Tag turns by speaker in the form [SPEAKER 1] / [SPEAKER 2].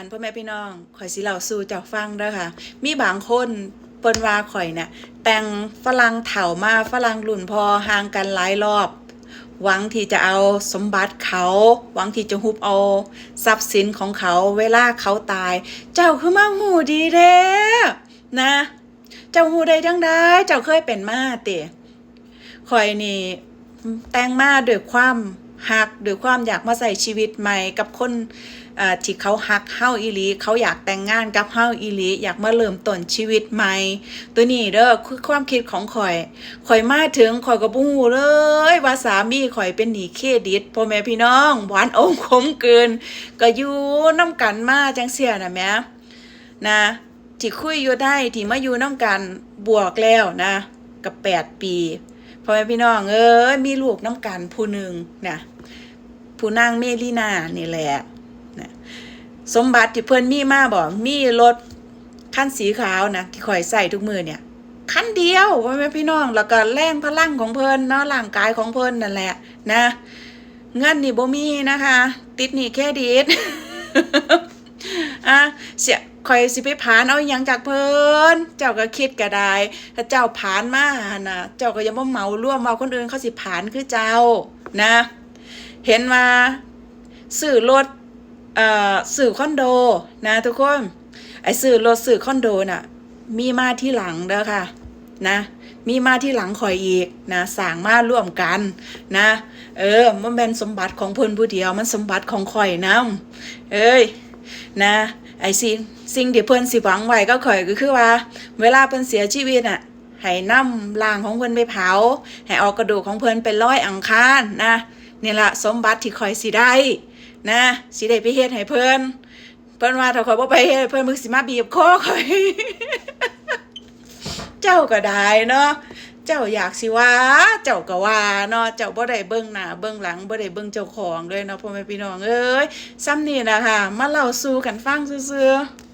[SPEAKER 1] อันพ่อแม่พี่น้องข่อยสิเล่าสู่เจ้าฟังเด้อค่ะ มีบางคนเปิ้นว่าข่อยเนี่ยแต่งฝรั่งเฒ่ามาฝรั่งรุ่นพอห่างกันหลายรอบ หวังที่จะเอาสมบัติเขา หวังที่จะฮุบเอาทรัพย์สินของเขาเวลาเขาตาย เจ้าคือมาหูดีเด้นะ เจ้าหูได้จังได้เจ้าเคยเป็นมาเตะข่อยนี่แต่งมาด้วยความ หักด้วยความอยากมาใส่ชีวิตใหม่กับคนที่เขาหักเฮาอีลีเขาอยากแต่งงานกับเฮาอีลีอยากมาเริ่มต้นชีวิตใหม่ ตัวนี้เด้อคือความคิดของข่อยข่อยมาถึงข่อยก็บ่ฮู้เลยว่าสามีข่อยเป็นหนีเครดิตพ่อแม่พี่น้อง หวานอมขมเกิน ก็อยู่นํกันมาจังเสียน่ะแหมนะที่คุยอยู่ได้ที่มาอยู่นํกันบวกแล้วนะ กับแปดปี พ่อแม่พี่น้องเอ้ยมีลูกน้ำกันผู้หนึ่งนะผู้นางเมลีนานี่แหละนะสมบัติที่เพื่อนมีมาบอกมีรถคันสีขาวนะที่คอยใส่ทุกมือเนี่ยคันเดียวพ่อแม่พี่น้องแล้วก็แรงพลังของเพิ่นเนาะร่างกายของเพิ่นนั่นแหละนะ เงินนี่บ่มีนะคะ ติดหนี่แค่ดิดอะเสีย คอยสิไปผานเอาอหยังจากเพิ่นเจ้าก็คิดก็ได้ ถ้าเจ้าผานมาน่ะเจ้าก็ย่ามาเหมาร่วมว่าคนอื่นเขาสิผานคือเจ้านะ เห็นว่าซื้อรถเอ่อซื้อคอนโดนะทุกคนไอ้ซื้อรถซื้อคอนโดน่ะ มีมาที่หลังเด้อค่ะ นะ มีมาที่หลังข่อยอีกนะสร้างมาร่วมกันนะ เออ มันเป็นสมบัติของเพิ่นผู้เดียวมันสมบัติของข่อยนํเอ้ยนะ ไอ้สิ่งสิ่งที่เพิ่นสิหวังไว้ก็ข่อยก็คือว่า เวลาเพิ่นเสียชีวิตน่ะให้นำร่างของเพิ่นไปเผาให้เอากระดูกของเพิ่นไปลอยอังคารนะนี่ละสมบัติที่ข่อยสิได้นะสิได้ไปเฮ็ดให้เพิ่นเพิ่นว่าถ้าข่อยบ่ไปเฮ็ดเพิ่นมึงสิมาบีบคอข่อย เจ้าก็ได้เนาะ เจ้าอยากสิว่า เจ้าก็ว่าเนาะเจ้าบ่ได้เบิ่งหน้าเบิ่งหลังบ่ได้เบิ่งเจ้าของเลยเนาะพ่อแม่พี่น้องเอ้ยซ้ำนี่นะคะมาเล่าสู่กันฟังซื่อๆ